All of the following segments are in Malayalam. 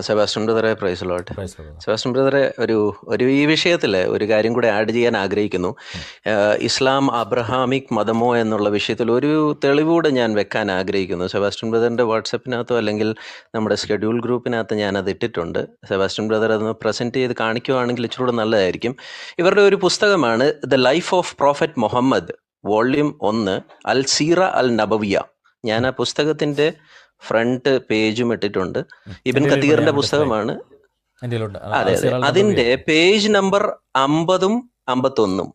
സെബാസ്റ്റ്യൻ ബ്രദറെ പ്രൈസ് ലോട്ട്. സെബാസ്റ്റ്യൻ ബ്രദറെ ഒരു ഒരു ഈ വിഷയത്തിൽ ഒരു കാര്യം കൂടെ ആഡ് ചെയ്യാൻ ആഗ്രഹിക്കുന്നു. ഇസ്ലാം അബ്രഹാമിക് മതമോ എന്നുള്ള വിഷയത്തിൽ ഒരു തെളിവൂടെ ഞാൻ വെക്കാൻ ആഗ്രഹിക്കുന്നു. സെബാസ്റ്റ്യൻ ബ്രദറിന്റെ വാട്സപ്പിനകത്തോ അല്ലെങ്കിൽ നമ്മുടെ ഷെഡ്യൂൾ ഗ്രൂപ്പിനകത്ത് ഞാൻ അത് ഇട്ടിട്ടുണ്ട്. സെബാസ്റ്റ്യൻ ബ്രദർ അതൊന്ന് പ്രസന്റ് ചെയ്ത് കാണിക്കുവാണെങ്കിൽ ഇച്ചിരൂടെ നല്ലതായിരിക്കും. ഇവരുടെ ഒരു പുസ്തകമാണ് the life of prophet Muhammad volume ഒന്ന് അൽ സീറ അൽ നബവിയ. ഞാൻ ആ പുസ്തകത്തിന്റെ ഫ്രണ്ട് പേജും ഇട്ടിട്ടുണ്ട്. ഇബിൻ ഞാൻ പുസ്തകമാണ്. അതെ അതെ. അതിന്റെ പേജ് നമ്പർ അമ്പതും അമ്പത്തൊന്നും.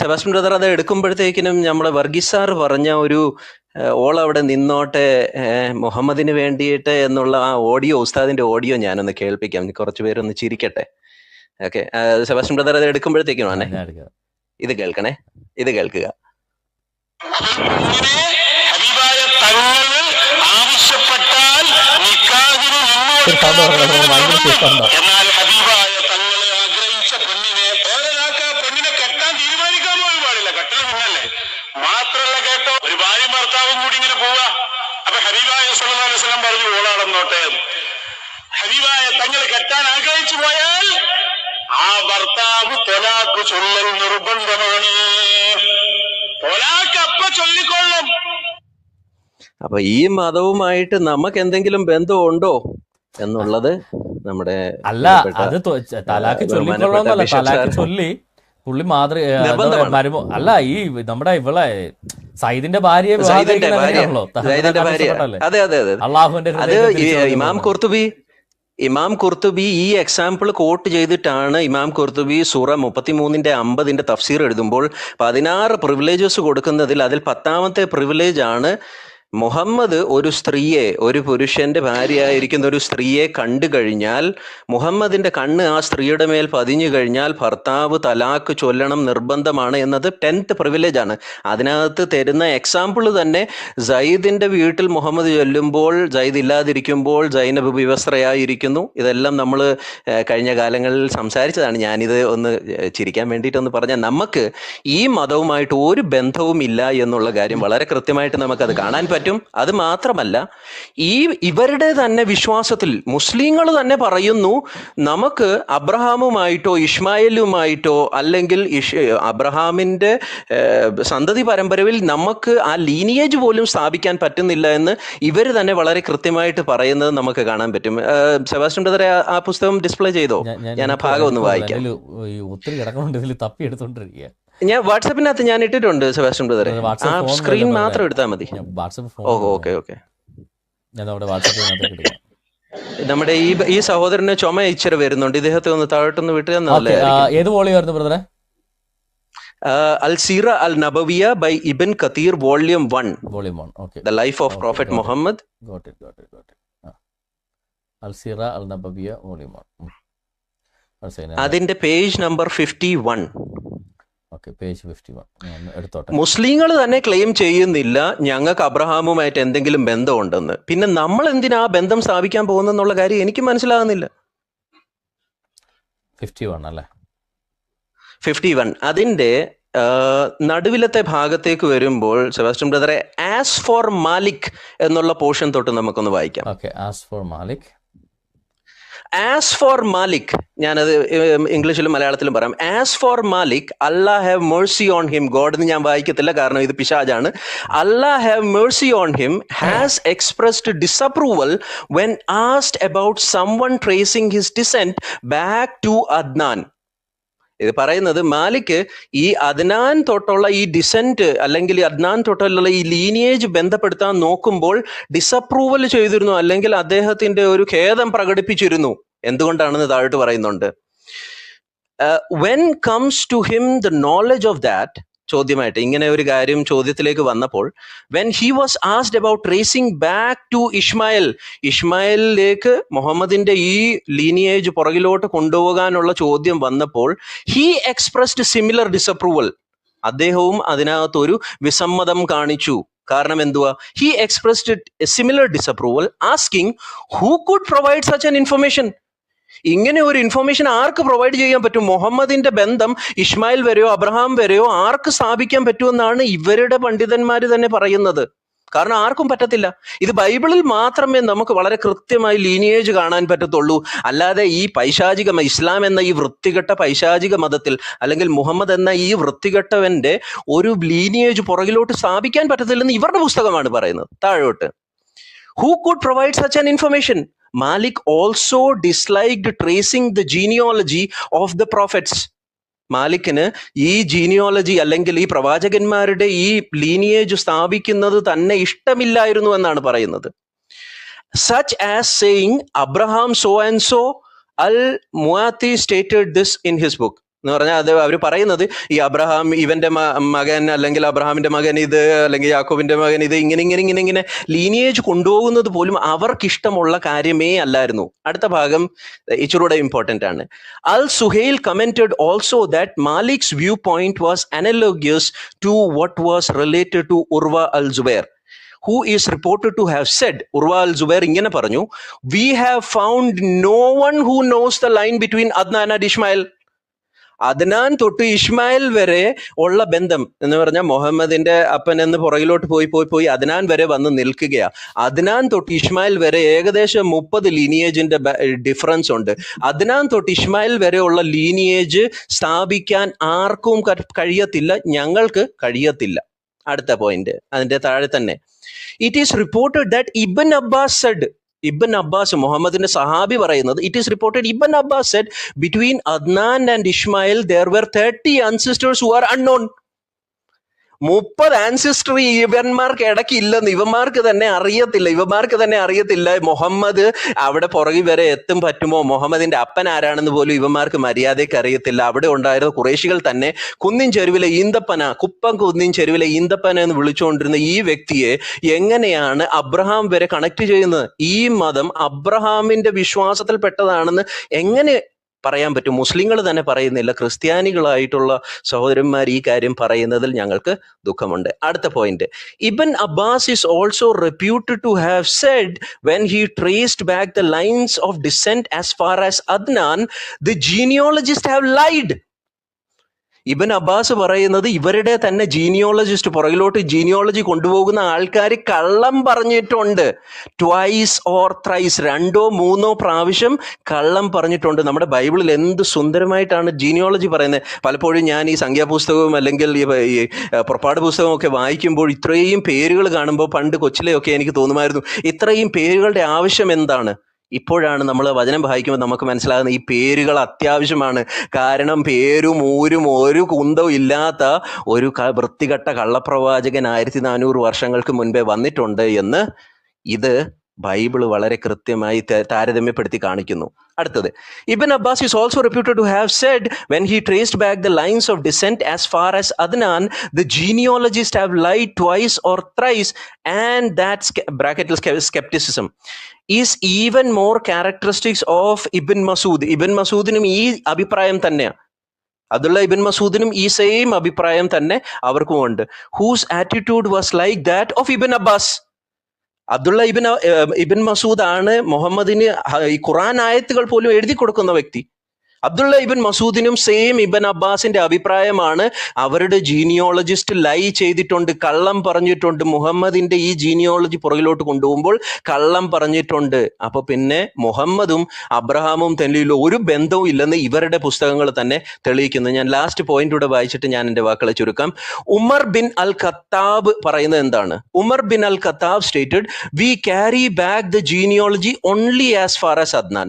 സെബാസ്റ്റ്യൻ ബ്രദർ അത് എടുക്കുമ്പോഴത്തേക്കിനും നമ്മളെ വർഗീസ് സാർ പറഞ്ഞ ഒരു ഓൾ അവിടെ നിന്നോട്ടെ മുഹമ്മദിന് വേണ്ടിയിട്ട് എന്നുള്ള ആ ഓഡിയോ ഉസ്താദിന്റെ ഓഡിയോ ഞാനൊന്ന് കേൾപ്പിക്കാം. കുറച്ചു പേരൊന്ന് ചിരിക്കട്ടെ. ഓക്കെ. സെബാസ്റ്റ്യൻ ബ്രദർ അത് എടുക്കുമ്പോഴത്തേക്കും ആണേ. ഇത് കേൾക്കണേ. ഇത് കേൾക്കുക ഇങ്ങനെ ഹബീബായ തങ്ങൾ ആവശ്യപ്പെട്ടാൽ നിക്കാഹിന് ഭയങ്കര? എന്നാൽ ഹബീബായ തങ്ങളെ ആഗ്രഹിച്ച പെണ്ണിനെ ആ പെണ്ണിനെ കെട്ടാൻ തീരുമാനിക്കാൻ പോലും പാടില്ല. കെട്ടൽ പിന്നല്ലേ മാത്രല്ല കേട്ടോ ഒരു ഭാര്യയും ഭർത്താവും കൂടി ഇങ്ങനെ പോവാ അപ്പൊ ഹബീബായ സല്ലല്ലാഹു അലൈഹി വസല്ലം പറഞ്ഞു ഓളാടെന്നോട്ടെ ഹബീബായ തങ്ങൾ കെട്ടാൻ ആഗ്രഹിച്ചു പോയാൽ ആ ഭർത്താവ് തൊലാക്ക് ചൊല്ലൽ നിർബന്ധമാണ്. തൊലാക്ക് അപ്പ ചൊല്ലിക്കൊള്ളും. അപ്പൊ ഈ മതവുമായിട്ട് നമുക്ക് എന്തെങ്കിലും ബന്ധമുണ്ടോ? എന്നുള്ളത് നമ്മുടെ അല്ല അത് തലാക്ക് ചൊല്ലിക്കൊള്ളാന്നല്ല തലാക്ക് ചൊല്ലി പുള്ളി മാതൃ മരുമോ അല്ല ഈ നമ്മുടെ ഇവളെ സൈദിന്റെ ഭാര്യയെ ഭാര്യ. അള്ളാഹുന്റെ ഭാര്യ. അതെ അതെ അതെ. അള്ളാഹുവിന്റെ അത് ഹൃദയത്തെ ഇമാം. കുർത്തുബി ഇമാം കുർത്തുബി ഈ എക്സാമ്പിൾ കോട്ട് ചെയ്തിട്ടാണ് ഇമാം കുർത്തുബി സൂറ മുപ്പത്തിമൂന്നിന്റെ അമ്പതിന്റെ തഫ്സീർ എഴുതുമ്പോൾ പതിനാറ് പ്രിവിലേജസ് കൊടുക്കുന്നതിൽ അതിൽ പത്താമത്തെ പ്രിവിലേജ് ആണ് മുഹമ്മദ് ഒരു സ്ത്രീയെ ഒരു പുരുഷന്റെ ഭാര്യയായിരിക്കുന്ന ഒരു സ്ത്രീയെ കണ്ടു കഴിഞ്ഞാൽ മുഹമ്മദിന്റെ കണ്ണ് ആ സ്ത്രീയുടെ മേൽ പതിഞ്ഞു കഴിഞ്ഞാൽ ഭർത്താവ് തലാക്ക് ചൊല്ലണം നിർബന്ധമാണ് എന്നത് ടെൻത്ത് പ്രിവിലേജ് ആണ്. അതിനകത്ത് തരുന്ന എക്സാമ്പിൾ തന്നെ ജയ്ദിന്റെ വീട്ടിൽ മുഹമ്മദ് ചൊല്ലുമ്പോൾ ജയ്ദ് ഇല്ലാതിരിക്കുമ്പോൾ ജൈനബ് വിവസ്ത്രയായിരിക്കുന്നു. ഇതെല്ലാം നമ്മൾ കഴിഞ്ഞ കാലങ്ങളിൽ സംസാരിച്ചതാണ്. ഞാനിത് ഒന്ന് ചിരിക്കാൻ വേണ്ടിയിട്ടൊന്ന് പറഞ്ഞാൽ നമുക്ക് ഈ മതവുമായിട്ട് ഒരു ബന്ധവും ഇല്ല എന്നുള്ള കാര്യം വളരെ കൃത്യമായിട്ട് നമുക്കത് കാണാൻ പറ്റും. അത് മാത്രമല്ല ഈ ഇവരുടെ തന്നെ വിശ്വാസത്തിൽ മുസ്ലിങ്ങൾ തന്നെ പറയുന്നു നമുക്ക് അബ്രഹാമുമായിട്ടോ ഇഷ്മായിലുമായിട്ടോ അല്ലെങ്കിൽ ഇഷ് അബ്രഹാമിന്റെ സന്തതി പരമ്പരയിൽ നമുക്ക് ആ ലീനിയേജ് പോലും സ്ഥാപിക്കാൻ പറ്റുന്നില്ല എന്ന് ഇവർ തന്നെ വളരെ കൃത്യമായിട്ട് പറയുന്നത് നമുക്ക് കാണാൻ പറ്റും. സെബാസ്റ്റ്യൻ ബ്രദറെ ആ- ആ പുസ്തകം ഡിസ്പ്ലേ ചെയ്തോ? ഞാൻ ആ ഭാഗം ഒന്ന് വായിക്കാം. ഒത്തിരി കിടക്കുന്നുണ്ട് ഇതിൽ തപ്പി എടുത്തോണ്ടിരിക്കുക ഞാൻ വാട്സാപ്പിനകത്ത് ഞാൻ ഇട്ടിട്ടുണ്ട് സെബാസ്റ്റ്യൻ ബ്രദറെ. ആ സ്ക്രീൻ മാത്രം എടുത്താൽ മതി. Okay okay. നമ്മുടെ ഈ ഈ സഹോദരന് ചുമ ഇച്ചിരി വരുന്നുണ്ട്. ഇദ്ദേഹത്തെ ഒന്ന് താഴോട്ടൊന്ന് വിട്ടു ഓക്കെ ഏത് വോളി വരുന്നു ബ്രദറെ? അൽ സീറ al Nabawiya by Ibn Kathir volume one. Volume one okay. The life of prophet. Muhammad. Got it got it got it al Sira al Nabawiya volume one. അതിന്റെ പേജ് നമ്പർ ഫിഫ്റ്റി വൺ. മുസ്ലിങ്ങൾ തന്നെ ക്ലെയിം ചെയ്യുന്നില്ല. ഞങ്ങൾക്ക് അബ്രഹാമുമായിട്ട് എന്തെങ്കിലും ബന്ധമുണ്ടെന്ന്. പിന്നെ നമ്മൾ എന്തിനാ ആ ബന്ധം സ്ഥാപിക്കാൻ പോകുന്നെന്നുള്ള കാര്യം എനിക്ക് മനസ്സിലാകുന്നില്ല. ഫിഫ്റ്റി വൺ അല്ലേ? ഫിഫ്റ്റി വൺ നടുവിലത്തെ ഭാഗത്തേക്ക് വരുമ്പോൾ സെബാസ്റ്റ്യൻ ബ്രദറെ ആസ് ഫോർ മാലിക് എന്നുള്ള പോർഷൻ തൊട്ട് നമുക്കൊന്ന് വായിക്കാം. Okay as for Malik. As for Malik ഞാനത് ഇംഗ്ലീഷിലും മലയാളത്തിലും പറയാം. As for Malik Allah have mercy on him God എന്ന് ഞാൻ വായിക്കത്തില്ല കാരണം ഇത് പിശാജാണ് Allah have mercy on him has expressed disapproval when asked about someone tracing his descent back to Adnan ഇത് പറയുന്നത് മാലിക് ഈ അദ്നാൻ തൊട്ടുള്ള ഈ ഡിസെന്റ് അല്ലെങ്കിൽ അദ്നാൻ തൊട്ടുള്ള ഈ ലീനിയേജ് ബന്ധപ്പെടുത്താൻ നോക്കുമ്പോൾ ഡിസപ്രൂവൽ ചെയ്തിരുന്നു അല്ലെങ്കിൽ അദ്ദേഹത്തിന്റെ ഒരു ഖേദം പ്രകടിപ്പിച്ചിരുന്നു. എന്തുകൊണ്ടാണെന്ന് താഴോട്ട് പറയുന്നുണ്ട്? When comes to him the knowledge of that ചോദ്യമായിട്ട് ഇങ്ങനെ ഒരു കാര്യം ചോദ്യത്തിലേക്ക് വന്നപ്പോൾ when he was asked about tracing back to Ishmael ഇഷ്മായിലിലേക്ക് മുഹമ്മദിന്റെ ഈ ലീനിയേജ് പുറകിലോട്ട് കൊണ്ടുപോകാനുള്ള ചോദ്യം വന്നപ്പോൾ ഹി എക്സ്പ്രസ്ഡ് സിമിലർ ഡിസപ്രൂവൽ അദ്ദേഹവും അതിനകത്തൊരു വിസമ്മതം കാണിച്ചു. കാരണം എന്തുവാ? He expressed similar disapproval asking who could provide such an information ഇങ്ങനെ ഒരു ഇൻഫർമേഷൻ ആർക്ക് പ്രൊവൈഡ് ചെയ്യാൻ പറ്റും? മുഹമ്മദിന്റെ ബന്ധം ഇസ്മായിൽ വരെയോ അബ്രഹാം വരെയോ ആർക്ക് സ്ഥാപിക്കാൻ പറ്റുമെന്നാണ് ഇവരുടെ പണ്ഡിതന്മാർ തന്നെ പറയുന്നത്. കാരണം ആർക്കും പറ്റത്തില്ല. ഇത് ബൈബിളിൽ മാത്രമേ നമുക്ക് വളരെ കൃത്യമായി ലീനിയേജ് കാണാൻ പറ്റത്തുള്ളൂ. അല്ലാതെ ഈ പൈശാചിക ഇസ്ലാം എന്ന ഈ വൃത്തികെട്ട പൈശാചിക മതത്തിൽ അല്ലെങ്കിൽ മുഹമ്മദ് എന്ന ഈ വൃത്തികെട്ടവന്റെ ഒരു ലീനിയേജ് പുറകിലോട്ട് സ്ഥാപിക്കാൻ പറ്റത്തില്ലെന്ന് ഇവരുടെ പുസ്തകമാണ് പറയുന്നത്. താഴോട്ട്. Who could provide such an information Malik also disliked tracing the genealogy of the prophets മാലിക്കിന് ഈ ജീനിയോളജി അല്ലെങ്കിൽ ഈ പ്രവാചകന്മാരുടെ ഈ ലീനിയേജ് സ്ഥാപിക്കുന്നത് തന്നെ ഇഷ്ടമില്ലായിരുന്നു എന്നാണ് പറയുന്നത്. Such as saying Abraham so and so al Muti stated this in his book എന്ന് പറഞ്ഞാൽ അത് അവർ പറയുന്നത് ഈ അബ്രഹാം ഇവന്റെ മകൻ അല്ലെങ്കിൽ അബ്രഹാമിന്റെ മകൻ ഇത് അല്ലെങ്കിൽ യാക്കോബിന്റെ മകൻ ഇത് ഇങ്ങനെ ഇങ്ങനെ ഇങ്ങനെ ഇങ്ങനെ ലീനിയേജ് കൊണ്ടുപോകുന്നത് പോലും അവർക്കിഷ്ടമുള്ള കാര്യമേ അല്ലായിരുന്നു. അടുത്ത ഭാഗം ഇച്ചിലൂടെ ഇമ്പോർട്ടന്റ് ആണ്. Al Suhail commented also that Malik's view point was analogous to what was related to Urwa al Zubair who is reported to have said Urwa al Zubair ഇങ്ങനെ പറഞ്ഞു we have found no one who knows the line between Adnan and Ismail. Adnan തൊട്ട് ഇസ്മായിൽ വരെ ഉള്ള ബന്ധം എന്ന് പറഞ്ഞാൽ മുഹമ്മദിന്റെ അപ്പൻ എന്ന് പുറകിലോട്ട് പോയി പോയി പോയി അദ്നാൻ വരെ വന്ന് നിൽക്കുകയാ. അദ്നാൻ തൊട്ട് ഇസ്മായിൽ വരെ ഏകദേശം മുപ്പത് ലീനിയേജിന്റെ ഡിഫറൻസ് ഉണ്ട്. അദ്നാൻ തൊട്ട് ഇസ്മായിൽ ഉള്ള ലീനിയേജ് സ്ഥാപിക്കാൻ ആർക്കും കഴിയത്തില്ല ഞങ്ങൾക്ക് കഴിയത്തില്ല. അടുത്ത പോയിന്റ് അതിന്റെ താഴെ തന്നെ. It is reported that Ibn Abbas said Ibn Abbas മുഹമ്മദിന്റെ സഹാബി പറയുന്നത് it is reported Ibn Abbas said between Adnan and Ismail there were thirty ancestors who are unknown. മുപ്പത് ആൻസിസ്റ്ററി ഇവന്മാർക്ക് ഇടയ്ക്ക് ഇല്ലെന്ന് ഇവന്മാർക്ക് തന്നെ അറിയത്തില്ല. ഇവന്മാർക്ക് തന്നെ അറിയത്തില്ല. മുഹമ്മദ് അവിടെ പുറകിൽ വരെ എത്തും പറ്റുമോ? മുഹമ്മദിന്റെ അപ്പൻ ആരാണെന്ന് പോലും ഇവന്മാർക്ക് മര്യാദയ്ക്ക് അറിയത്തില്ല. അവിടെ ഉണ്ടായിരുന്ന കുറേശികൾ തന്നെ കുന്നിൻ ചെരുവിലെ ഈന്തപ്പന കുപ്പം കുന്നിൻ ചെരുവിലെ ഈന്തപ്പന എന്ന് വിളിച്ചുകൊണ്ടിരുന്ന ഈ വ്യക്തിയെ എങ്ങനെയാണ് അബ്രഹാം വരെ കണക്ട് ചെയ്യുന്നത്? ഈ മതം അബ്രഹാമിന്റെ വിശ്വാസത്തിൽപ്പെട്ടതാണെന്ന് എങ്ങനെ പറയാൻ പറ്റും. മുസ്ലിങ്ങൾ തന്നെ പറയുന്നില്ല. ക്രിസ്ത്യാനികളായിട്ടുള്ള സഹോദരന്മാർ ഈ കാര്യം പറയുന്നതിൽ ഞങ്ങൾക്ക് ദുഃഖമുണ്ട്. അടുത്ത point Ibn Abbas is also reputed to have said when he traced back the lines of descent as far as Adnan the genealogist have lied Ibn Abbas പറയുന്നത് ഇവരുടെ തന്നെ ജീനിയോളജിസ്റ്റ് പുറകിലോട്ട് ജീനിയോളജി കൊണ്ടുപോകുന്ന ആൾക്കാർ കള്ളം പറഞ്ഞിട്ടുണ്ട്. ട്വൈസ് ഓർ ത്രൈസ് രണ്ടോ മൂന്നോ പ്രാവശ്യം കള്ളം പറഞ്ഞിട്ടുണ്ട്. നമ്മുടെ ബൈബിളിൽ എന്ത് സുന്ദരമായിട്ടാണ് ജീനിയോളജി പറയുന്നത്. പലപ്പോഴും ഞാൻ ഈ സംഖ്യാപുസ്തകവും അല്ലെങ്കിൽ ഈ പുറപ്പാട് പുസ്തകവും ഒക്കെ വായിക്കുമ്പോൾ ഇത്രയും പേരുകൾ കാണുമ്പോൾ പണ്ട് കൊച്ചിലെയൊക്കെ എനിക്ക് തോന്നുമായിരുന്നു. ഇത്രയും പേരുകളുടെ ആവശ്യം എന്താണ്? ഇപ്പോഴാണ് നമ്മൾ വചനം വായിക്കുമ്പോൾ നമുക്ക് മനസ്സിലാകുന്ന ഈ പേരുകൾ അത്യാവശ്യമാണ്. കാരണം പേരും ഊരും ഒരു കുന്തവും ഇല്ലാത്ത ഒരു വൃത്തികെട്ട കള്ളപ്രവാചകൻ ആയിരത്തി നാനൂറ് വർഷങ്ങൾക്ക് മുൻപേ വന്നിട്ടുണ്ട് എന്ന് ഇത് ബൈബിൾ വളരെ കൃത്യമായി താരതമ്യപ്പെടുത്തി കാണിക്കുന്നു. അടുത്തത് Ibn Abbas is also reputed to have said when he traced back the lines of descent as far as Adnan the genealogist have lied twice or thrice and that ബ്രാക്കറ്റിൽ scepticism is even more characteristics of Ibn Masud Ibn മസൂദിനും ഈ അഭിപ്രായം തന്നെയാണ് അതുള്ള ഇബിൻ മസൂദിനും ഈ സെയിം അഭിപ്രായം തന്നെ അവർക്കും ഉണ്ട്. Whose attitude was like that of Ibn Abbas Abdullah Ibn Ibn Masud ആണ് മുഹമ്മദിന് ഈ ഖുറാൻ ആയത്തുകൾ പോലും എഴുതി കൊടുക്കുന്ന വ്യക്തി. അബ്ദുള്ള ഇബിൻ മസൂദിനും സെയിം ഇബൻ അബ്ബാസിന്റെ അഭിപ്രായമാണ്. അവരുടെ ജീനിയോളജിസ്റ്റ് ലൈ ചെയ്തിട്ടുണ്ട് കള്ളം പറഞ്ഞിട്ടുണ്ട്. മുഹമ്മദിന്റെ ഈ ജീനിയോളജി പുറകിലോട്ട് കൊണ്ടുപോകുമ്പോൾ കള്ളം പറഞ്ഞിട്ടുണ്ട്. അപ്പൊ പിന്നെ മുഹമ്മദും അബ്രഹാമും തമ്മിൽ ഒരു ബന്ധവും ഇല്ലെന്ന് ഇവരുടെ പുസ്തകങ്ങൾ തന്നെ തെളിയിക്കുന്നു. ഞാൻ ലാസ്റ്റ് പോയിന്റ് കൂടെ വായിച്ചിട്ട് ഞാൻ എന്റെ വാക്കുകളെ ചുരുക്കാം. ഉമർ ബിൻ അൽ ഖത്താബ് പറയുന്നത് എന്താണ്? Umar bin al Khattab stated we carry back the genealogy only as far as Adnan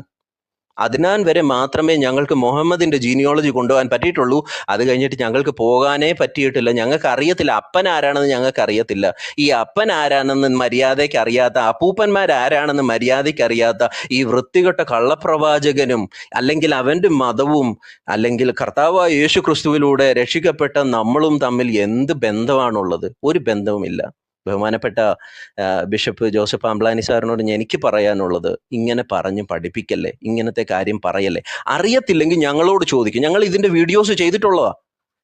Adnan വരെ മാത്രമേ ഞങ്ങൾക്ക് മുഹമ്മദിന്റെ ജീനിയോളജി കൊണ്ടുപോകാൻ പറ്റിയിട്ടുള്ളൂ. അത് കഴിഞ്ഞിട്ട് ഞങ്ങൾക്ക് പോകാനേ പറ്റിയിട്ടില്ല. ഞങ്ങൾക്ക് അറിയത്തില്ല അപ്പൻ ആരാണെന്ന് ഞങ്ങൾക്ക് അറിയത്തില്ല. ഈ അപ്പൻ ആരാണെന്ന് മര്യാദയ്ക്ക് അറിയാത്ത അപ്പൂപ്പന്മാർ ആരാണെന്ന് മര്യാദയ്ക്ക് അറിയാത്ത ഈ വൃത്തികെട്ട കള്ളപ്രവാചകനും അല്ലെങ്കിൽ അവന്റെ മതവും അല്ലെങ്കിൽ കർത്താവായ യേശു ക്രിസ്തുവിലൂടെ രക്ഷിക്കപ്പെട്ട നമ്മളും തമ്മിൽ എന്ത് ബന്ധമാണുള്ളത്? ഒരു ബന്ധവുമില്ല. ബഹുമാനപ്പെട്ട ബിഷപ്പ് ജോസഫ് ആംബ്ലാനി സാറിനോട് എനിക്ക് പറയാനുള്ളത് ഇങ്ങനെ പറഞ്ഞ് പഠിപ്പിക്കല്ലേ ഇങ്ങനത്തെ കാര്യം പറയല്ലേ. അറിയത്തില്ലെങ്കിൽ ഞങ്ങളോട് ചോദിക്കും. ഞങ്ങൾ ഇതിന്റെ വീഡിയോസ് ചെയ്തിട്ടുള്ളതാ.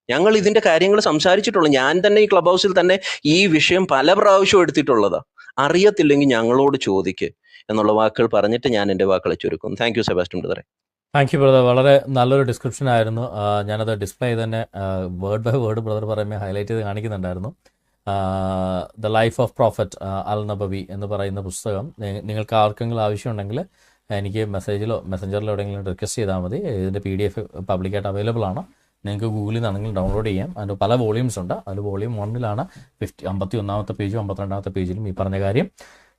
ഞങ്ങൾ ഇതിന്റെ കാര്യങ്ങൾ സംസാരിച്ചിട്ടുള്ളൂ ഞാൻ തന്നെ ഈ ക്ലബ് ഹൗസിൽ തന്നെ ഈ വിഷയം പല പ്രാവശ്യം എടുത്തിട്ടുള്ളതാ. അറിയത്തില്ലെങ്കിൽ ഞങ്ങളോട് ചോദിക്ക് എന്നുള്ള വാക്കുകൾ പറഞ്ഞിട്ട് ഞാൻ എന്റെ വാക്കുകൾ ചുരുക്കും. താങ്ക് യു സെബാസ്റ്റ്യൻ ബ്രദറെ താങ്ക് യു ബ്രദർ വളരെ നല്ലൊരു ഡിസ്ക്രിപ്ഷൻ ആയിരുന്നു. ഞാനത് ഡിസ്പ്ലേ തന്നെ വേർഡ് ബൈ വേർഡ് ബ്രദർ പറയുമ്പോൾ ഹൈലൈറ്റ് ചെയ്ത് കാണിക്കുന്നുണ്ടായിരുന്നു. The life of prophet al Nabawi എന്ന് പറയുന്ന പുസ്തകം. നിങ്ങൾക്ക് ആർക്കെങ്കിലും ആവശ്യമുണ്ടെങ്കിൽ എനിക്ക് മെസ്സേജിലോ മെസ്സഞ്ചറിലോ എവിടെയെങ്കിലും റിക്വസ്റ്റ് ചെയ്താൽ മതി. ഇതിന്റെ പി ഡി എഫ് പബ്ലിക്കായിട്ട് അവൈലബിൾ ആണ്. നിങ്ങൾക്ക് ഗൂഗിളിൽ നിന്നാണെങ്കിലും ഡൗൺലോഡ് ചെയ്യാം. അതിന്റെ പല വോളിയൂംസ് ഉണ്ട്. അതിൽ വോളിയൂം വണ്ണിലാണ് ഫിഫ്റ്റി അമ്പത്തി ഒന്നാമത്തെ പേജും അമ്പത്തിരണ്ടാമത്തെ പേജിലും ഈ പറഞ്ഞ കാര്യം.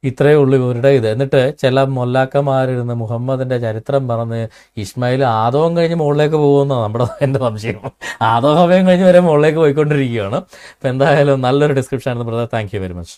ഇത്രയേ ഉള്ളൂ ഇവരുടെ ഇത്. എന്നിട്ട് ചില മൊല്ലാക്കന്മാരിരുന്ന് മുഹമ്മദിന്റെ ചരിത്രം പറഞ്ഞ് ഇസ്മായിൽ ആദവം കഴിഞ്ഞ് മുകളിലേക്ക് പോകുമെന്നാണ് നമ്മുടെ എന്റെ സംശയം. ആദവം കഴിഞ്ഞ് വരെ മുകളിലേക്ക് പോയിക്കൊണ്ടിരിക്കുകയാണ്. അപ്പം എന്തായാലും നല്ലൊരു ഡിസ്ക്രിപ്ഷൻ ആയിരുന്നു brother thank you very much